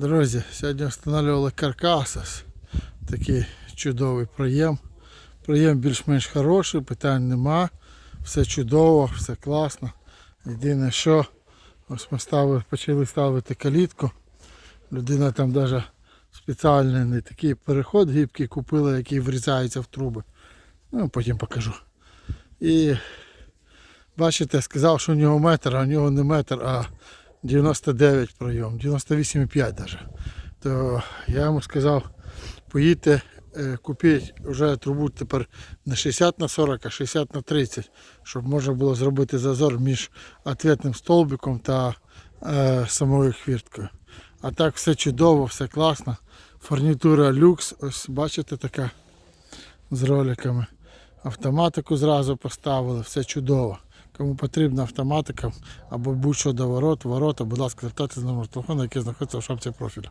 Друзі, сьогодні встановлювали каркасис. Такий чудовий проєм. Проєм більш-менш хороший, питань нема. Все чудово, все класно. Єдине що, ось ми ставили, почали ставити калітку. Людина там навіть спеціальний не такий переход гібкий купила, який врізається в труби. Ну, потім покажу. І бачите, сказав, що у нього метр, а у нього не метр, а 99 пройом, 98,5 навіть. То я йому сказав, поїдьте, е, купіть вже трубу тепер не 60 на 40, а 60 на 30, щоб можна було зробити зазор між ответним столбиком та е, самою хвірткою. А так все чудово, все класно. Фурнітура люкс, ось бачите така з роликами. Автоматику зразу поставили, все чудово. Кому потрібна автоматика або будь-що до ворот, ворота, будь ласка, звертайтеся на номер телефону, який знаходиться в шапці профілю.